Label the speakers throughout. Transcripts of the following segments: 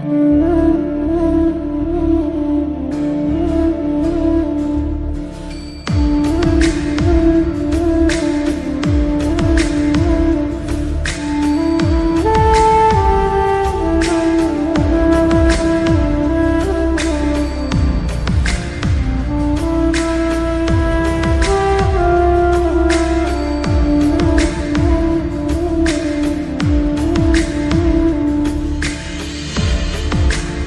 Speaker 1: Mm-hmm.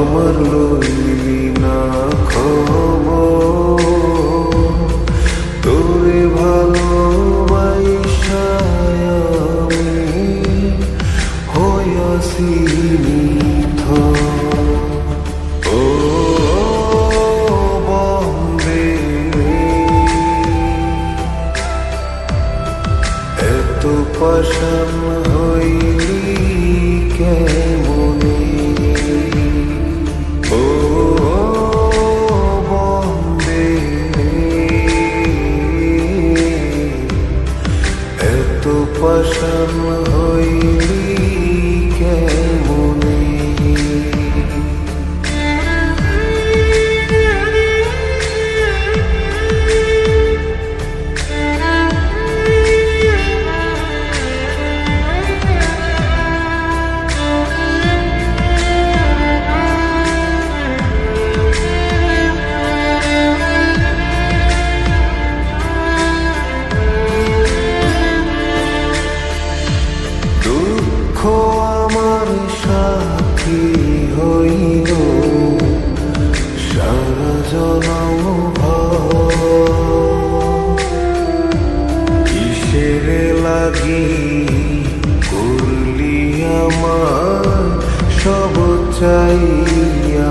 Speaker 1: আমার লইলি না খবর। তোরে ভালোবাসায় আমি হইয়াছি এত পাশান পাশান হইলি আমার সাথী হইল। সারা জনম কিসের লাগি করলি আমার সব চাইয়া